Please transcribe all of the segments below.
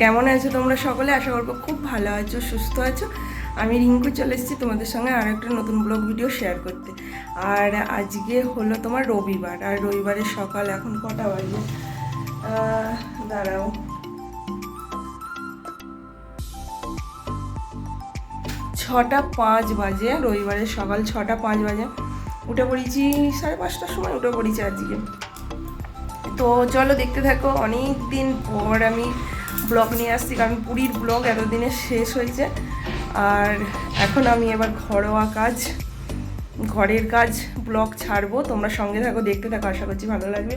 কেমন আছো তোমরা সকলে? আশা করব খুব ভালো আছো, সুস্থ আছো। আমি রিঙ্কু, চলে এসেছি তোমাদের সঙ্গে আর একটা নতুন ব্লগ ভিডিও শেয়ার করতে। আর আজকে হলো তোমার রবিবার, আর রবিবারের সকাল এখন কটা বাজে? দাঁড়াও। ছটা পাঁচ বাজে, রবিবারের সকাল ছটা পাঁচ বাজে। উঠে পড়েছি সাড়ে পাঁচটার সময়, উঠে পড়েছি আজকে। তো চলো দেখতে থাকো অনেক দিন পর আমি ব্লগ নিয়ে আসছি, কারণ পুরীর ব্লগ এতদিনে শেষ হয়েছে। আর এখন আমি এবার ঘরোয়া কাজ, ঘরের কাজ ব্লগ ছাড়বো। তোমরা সঙ্গে থাকো, দেখতে থাকো, আশা করছি ভালো লাগবে।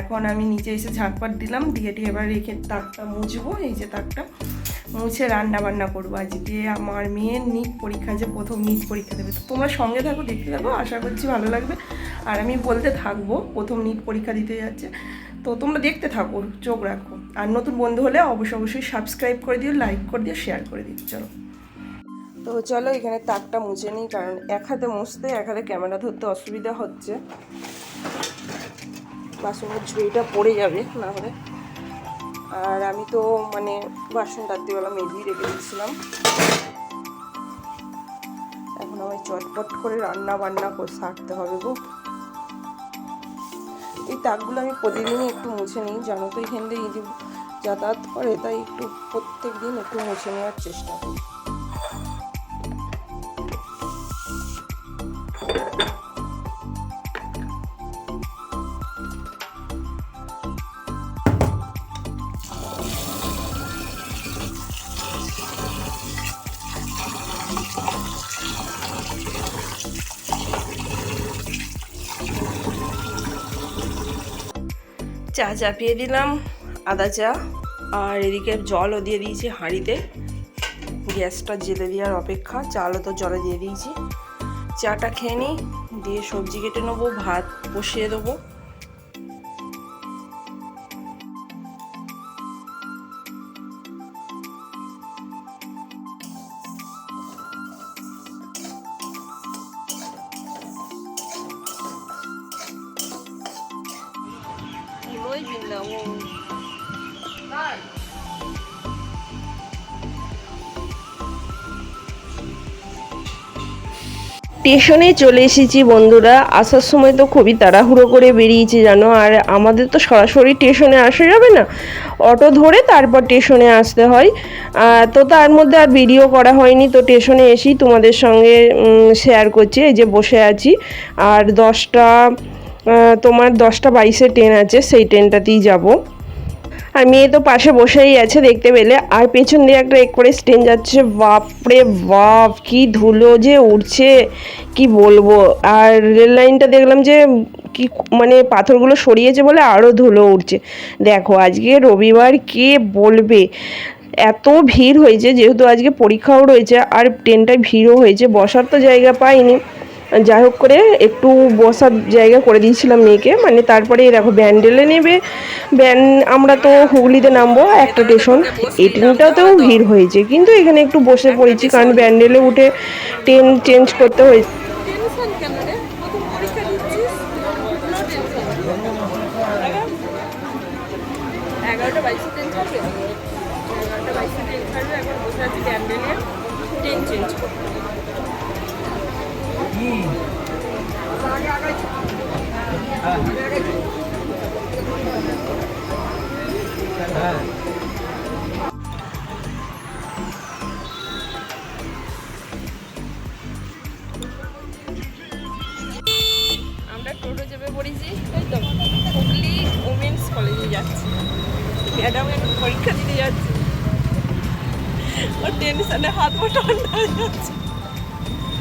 এখন আমি নিচে এসে ঝাঁকপাট দিলাম, দিয়ে টিয়ে এবার রেখে তাকটা মুছবো, এই যে তাকটা। মুছে রান্না বান্না করব আজকে আমার মেয়ের নিট পরীক্ষা, যে প্রথম নিট পরীক্ষা দেবে। তোমরা সঙ্গে থাকো, দেখতে থাকো, আশা করছি ভালো লাগবে। আর আমি বলতে থাকব, প্রথম নিট পরীক্ষা দিতে যাচ্ছে। তো তোমরা দেখতে থাকো, চোখ রাখো। আর নতুন বন্ধু হলে অবশ্যই অবশ্যই সাবস্ক্রাইব করে দিও লাইক করে দিও শেয়ার করে দিও, চলো। তো চলো এখানে তাকটা মুছে নিই, কারণ এক হাতে মুছতে, এক হাতে ক্যামেরা ধরতে অসুবিধা হচ্ছে। বাসনের ঝুড়িটা পড়ে যাবে, না হলে। আর আমি তো মানে বাসন রাত্রিবেলা মেজিয়ে রেখে দিয়েছিলাম। এখন আমায় চটপট করে রান্না বান্না করে সারতে হবে গো। এই তাকগুলো আমি প্রতিদিনই একটু মুছে নিই। জানো তো, এখান দিয়ে যাতায়াত করে, তাই একটু প্রত্যেক দিন একটু মুছে নেওয়ার চেষ্টা করি। চা চাপিয়ে দিলাম, আদা চা, আর এদিকে জলও দিয়ে দিয়েছি হাঁড়িতে। গ্যাসটা জেলে দেওয়ার অপেক্ষা, চালও তো জলে দিয়ে দিয়েছি। চাটা খেয়ে নিই, দিয়ে সবজি কেটে নেব, ভাত বসিয়ে দেবো। ওই স্টেশনে চলে এসেছি বন্ধুরা। আসার সময় তো খুবই তাড়াহুড়ো করে বেরিয়েছি, জানো? আর আমাদের তো সরাসরি স্টেশনে আসা যাবে না। অটো ধরে তারপর স্টেশনে আসতে হয়। তো তার মধ্যে আর ভিডিও করা হয়নি। তো স্টেশনে এসেই তোমাদের সঙ্গে শেয়ার করছি। এই যে বসে আছি। আর দশটা তোমার দশটা বাইশে ট্রেন আছে, সেই ট্রেনটাতেই যাব। আর মেয়ে তো পাশে বসেই আছে, দেখতে পেলে। আর পেছন দিয়ে একটা এক্সপ্রেস ট্রেন যাচ্ছে, বাপরে বাপ, কি ধুলো যে উঠছে কি বলব? আর রেল লাইনটা দেখলাম যে, কি মানে পাথরগুলো সরিয়েছে বলে আরও ধুলো উঠছে দেখো, আজকে রবিবার কে বলবে? এত ভিড় হয়েছে, যেহেতু আজকে পরীক্ষাও রয়েছে, আর ট্রেনটায় ভিড়ও হয়েছে, বসার তো জায়গা পাইনি। যাই হোক করে একটু বসার জায়গা করে দিয়েছিলাম মেয়েকে মানে তারপরে দেখো ব্যান্ডেলে নেবে ব্যান আমরা তো হুগলিতে নামবো, একটা স্টেশন এই ট্রেনটাতেও ভিড় হয়েছে, কিন্তু এখানে একটু বসে পড়েছি, কারণ ব্যান্ডেলে উঠে ট্রেন চেঞ্জ করতে হয়েছে। ম্যাডাম এখন পরীক্ষা দিতে যাচ্ছে। ওর টেনশনে হাত পা যাচ্ছে।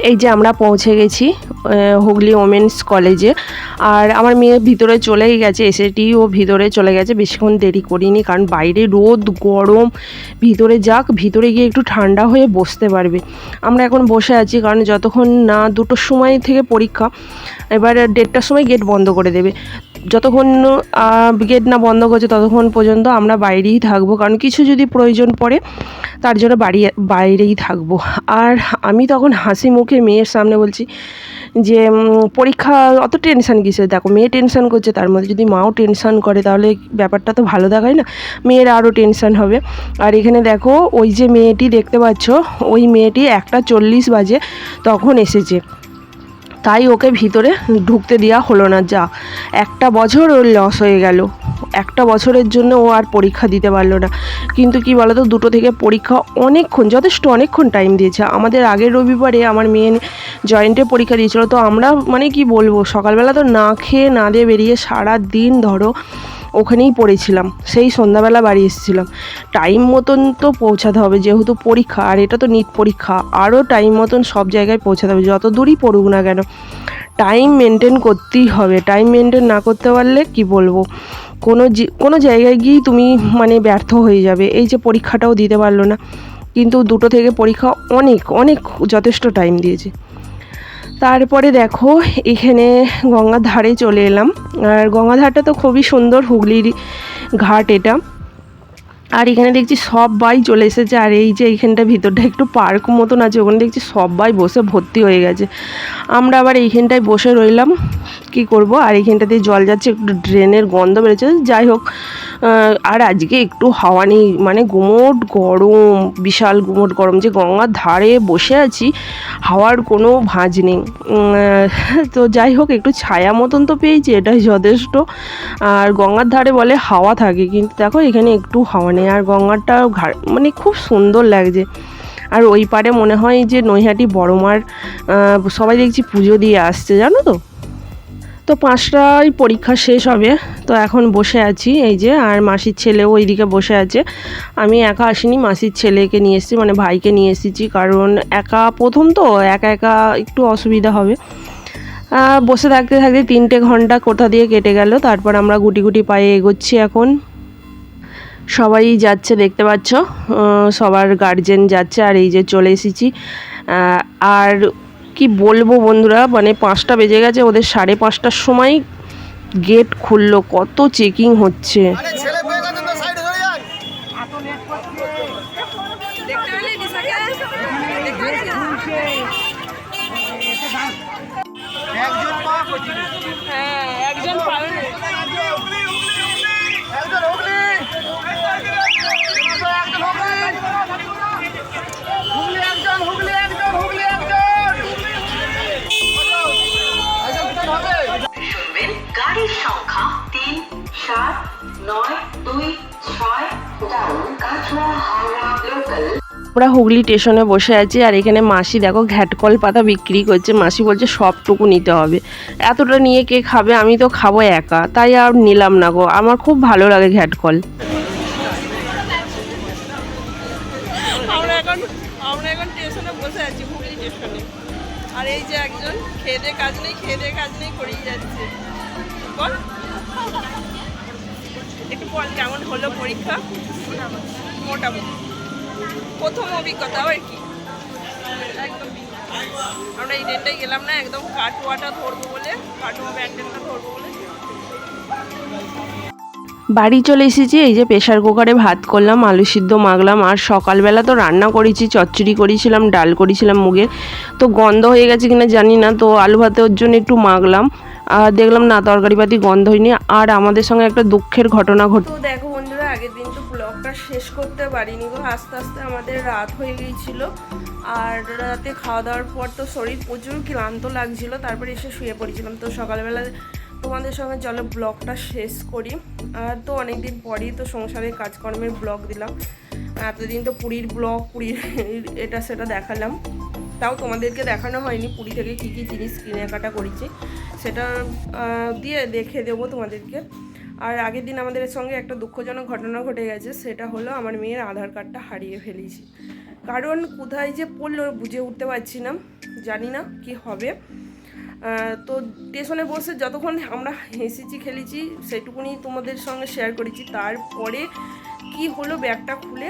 এই যে আমরা পৌঁছে গেছি। হুগলি ওমেন্স কলেজে। আর আমার মেয়ে ভিতরে চলেই গেছে এসেটিও ভিতরে চলে গেছে, বেশিক্ষণ দেরি করিনি, কারণ বাইরে রোদ, গরম, ভিতরে যাক, ভিতরে গিয়ে একটু ঠান্ডা হয়ে বসতে পারবে। আমরা এখন বসে আছি, কারণ যতক্ষণ না দুটোর সময় থেকে পরীক্ষা, এবার দেড়টার সময় গেট বন্ধ করে দেবে। যতক্ষণ গেট না বন্ধ করছে, ততক্ষণ পর্যন্ত আমরা বাইরেই থাকব, কারণ কিছু যদি প্রয়োজন পড়ে, তার জন্য বাড়ি, বাইরেই থাকব। আর আমি তখন হাসি মুখে মেয়ের সামনে বলছি যে পরীক্ষা অত টেনশন কিসে দেখো, মেয়ে টেনশান করছে, তার মধ্যে যদি মাও টেনশান করে, তাহলে ব্যাপারটা তো ভালো দেখায় না। মেয়ের আরও টেনশন হবে। আর এখানে দেখো, ওই যে মেয়েটি দেখতে পাচ্ছ, ওই মেয়েটি একটা চল্লিশ বাজে তখন এসেছে। তাই ওকে ভিতরে ঢুকতে দেওয়া হলো না, যা। একটা বছর ওর লস হয়ে গেল। একটা বছরের জন্য ও আর পরীক্ষা দিতে পারল না। কিন্তু কি বলতো, দুটো থেকে পরীক্ষা অনেকক্ষণ, যথেষ্ট অনেকক্ষণ টাইম দিয়েছে। আমাদের আগের রবিবারে আমার মেয়ে জয়েন্টে পরীক্ষা দিয়েছিল। তো আমরা মানে কি বলব, সকালবেলা তো না খেয়ে না দিয়ে বেরিয়ে সারা দিন ধরো ওখানেই পড়েছিলাম। সেই সন্ধ্যাবেলা বাড়ি এসেছিলাম। টাইম মতন তো পৌঁছাতে হবে যেহেতু পরীক্ষা, আর এটা তো নিট পরীক্ষা। আরও টাইম মতন সব জায়গায় পৌঁছাতে হবে, যত দূরই পড়ুক না কেন। টাইম মেনটেন করতেই হবে। টাইম মেনটেন না করতে পারলে কি বলব? কোনো কোনো জায়গায় গিয়েই তুমি মানে ব্যর্থ হয়ে যাবে। এই যে পরীক্ষাটাও দিতে পারল না। কিন্তু দুটো থেকে পরীক্ষা অনেক অনেক যথেষ্ট টাইম দিয়েছে। তারপরে দেখো, এখানে গঙ্গার ধারে চলে এলাম। আর গঙ্গাধারটা তো খুবই সুন্দর, হুগলির ঘাট এটা। আর এখানে দেখছি সবাই চলে এসেছে। আর এই যে এইখানটা ভিতরটা একটু পার্ক মতন আছে, ওখানে দেখছি সবাই বসে ভর্তি হয়ে গেছে। আমরা আবার এইখানটায় বসে রইলাম। কি করব? আর এইখানটাতে জল যাচ্ছে, একটু ড্রেনের গন্ধ বেড়েছে যাই হোক আর আজকে একটু হাওয়া নেই। মানে গুমোট গরম, বিশাল গুমোট গরম। যে গঙ্গার ধারে বসে আছি, হাওয়ার কোনো ভাঁজ নেই। তো যাই হোক, একটু ছায়া মতন তো পেয়েছি, এটাই যথেষ্ট। আর গঙ্গার ধারে বলে হাওয়া থাকে, কিন্তু দেখো এখানে একটু হাওয়া আর গঙ্গারটা মানে খুব সুন্দর লাগছে আর ওই পারে মনে হয় যে নৈহাটি বড়মার সবাই দেখছি পুজো দিয়ে আসছে, জানো তো? তো পাঁচটায় পরীক্ষা শেষ হবে, তো এখন বসে আছি, এই যে, আর মাসির ছেলেও ওইদিকে বসে আছে। আমি একা আসিনি, মাসির ছেলেকে নিয়ে এসেছি মানে ভাইকে নিয়ে এসেছি, কারণ একা, প্রথম তো, একা একা একটু অসুবিধা হবে। বসে থাকতে থাকতে তিনটে ঘণ্টা কোথা দিয়ে কেটে গেল, তারপর আমরা গুটি গুটি পায়ে এগোচ্ছি এখন। সবাই যাচ্ছে, দেখতে পাচ্ছ সবার গার্জেন যাচ্ছে আর এই যে চলে এসেছি। আর কি বলব বন্ধুরা মানে পাঁচটা বেজে গেছে, ওদের সাড়ে পাঁচটার সময় গেট খুললো, কত চেকিং হচ্ছে। সাত নয় দুই ছয় ডাউন কাটোয়া হাওড়া লোকাল আমরা হুগলি স্টেশনে বসে আছি আর এখানে মাসি দেখো ঘ্যাটকল পাতা বিক্রি করছে। মাসি বলছে সবটুকু নিতে হবে। এতটা নিয়ে কে খাবে? আমি তো খাব একা। তাই আর নিলাম না গো। আমার খুব ভালো লাগে ঘ্যাটকল। আমরা এখন আমরা এখন স্টেশনে বসে আছি হুগলি স্টেশনে। আর এই যে একজন খেয়ে কাজ নেই খেয়ে কাজ নেই করেই যাচ্ছে। বল। একটু কেমন হলো পরীক্ষা? মোটামুটি। প্রথম অভিজ্ঞতা আর কি? আমরা এই গেলাম না, একদম ধরবো বলে ব্যান্ডেলটা ধরবো বলে। বাড়ি চলে এসেছি, এই যে প্রেশার কুকারে ভাত করলাম, আলু সিদ্ধ মাখলাম, আর সকালবেলা তো রান্না করেছি, চচ্চড়ি করেছিলাম, ডাল করেছিলাম মুগের তো গন্ধ হয়ে গেছে কিনা জানি না, তো আলু ভাতে ওর জন্য একটু মাখলাম। আর দেখলাম না, তরকারিপাতি গন্ধ হয়নি। আর আমাদের সঙ্গে একটা দুঃখের ঘটনা ঘট দেখো বন্ধুরা, আগের দিন তো ব্লগটা শেষ করতে পারিনি গো। আস্তে আস্তে আমাদের রাত হয়ে গিয়েছিল। আর রাতে খাওয়া দাওয়ার পর তো শরীর প্রচুর ক্লান্ত লাগছিল। তারপরে এসে শুয়ে পড়েছিলাম। তো সকালবেলা তোমাদের সঙ্গে চলো ব্লগটা শেষ করি। আর তো অনেক দিন পরেই তো সংসারের কাজকর্মের ব্লগ দিলাম। এতদিন তো পুরীর ব্লগ, পুরীর এটা সেটা দেখালাম। তাও তোমাদেরকে দেখানো হয়নি। পুরী থেকে কী কী জিনিস কেনাকাটা করেছি। সেটা দিয়ে দেখে দেবো তোমাদেরকে। আর আগের দিন আমাদের সঙ্গে একটা দুঃখজনক ঘটনা ঘটে গেছে, সেটা হলো আমার মেয়ের আধার কার্ডটা হারিয়ে ফেলেছি। কারণ কোথায় যে পড়ল বুঝে উঠতে পারছি না, জানি না কি হবে। তো স্টেশনে বসে যতক্ষণ আমরা হেসেছি, খেলেছি, সেটুকুনি তোমাদের সঙ্গে শেয়ার করেছি। তারপরে কি হলো ব্যাগটা খুলে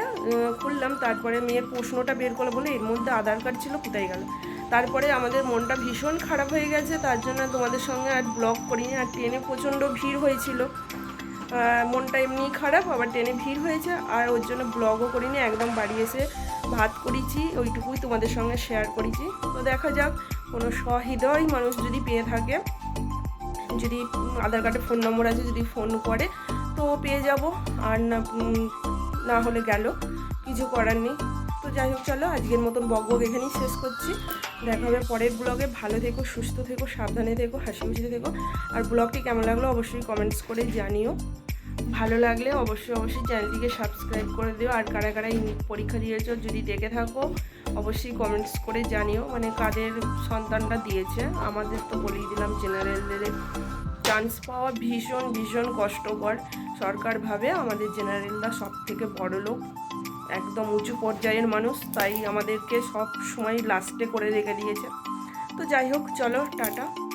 খুললাম, তারপরে মেয়ের প্রশ্নটা বের করে বলে, এর মধ্যে আধার কার্ড ছিল, কোথায় গেল? তারপরে আমাদের মনটা ভীষণ খারাপ হয়ে গেছে, তার জন্য তোমাদের সঙ্গে আর ব্লগ করিনি, আর ট্রেনে প্রচণ্ড ভিড় হয়েছিল। মনটা এমনি খারাপ, আবার ট্রেনে ভিড় হয়েছে, আর ওর জন্য ব্লগও করিনি, একদম বাড়ি এসে ভাত করেছি, ওইটুকুই তোমাদের সঙ্গে শেয়ার করেছি। তো দেখা যাক, কোনো সহৃদয় মানুষ যদি পেয়ে থাকে, যদি আধার কার্ডে ফোন নম্বর আছে, যদি ফোন করে, তো পেয়ে যাব, আর না না হলে গেল, কিছু করার নেই। তো যাই হোক, চলো, আজকের মতন বক এখানেই শেষ করছি। দেখা হবে পরের ব্লগে ভালো থেকো, সুস্থ থেকো, সাবধানে থেকো, হাসি খুশিতে থেকো। আর ব্লগটি কেমন লাগল অবশ্যই কমেন্টস করে জানিও। ভালো লাগলে অবশ্যই অবশ্যই চ্যানেলটিকে সাবস্ক্রাইব করে দিও। আর কারা কারা ইউনিট পরীক্ষা দিয়েছ যদি দেখে থাকো, অবশ্যই কমেন্টস করে জানিও। মানে কাদের সন্তানটা দিয়েছে, আমাদের তো বলেই দিলাম জেনারেলদের চান্স পাওয়া ভীষণ ভীষণ কষ্টকর। সরকারভাবে আমাদের জেনারেলরা সব থেকে বড় লোক একদম উঁচু পর্যায়ের মানুষ, তাই আমাদেরকে সব সময় লাস্টে করে রেখে দিয়েছে। তো যাই হোক, চলো, টাটা।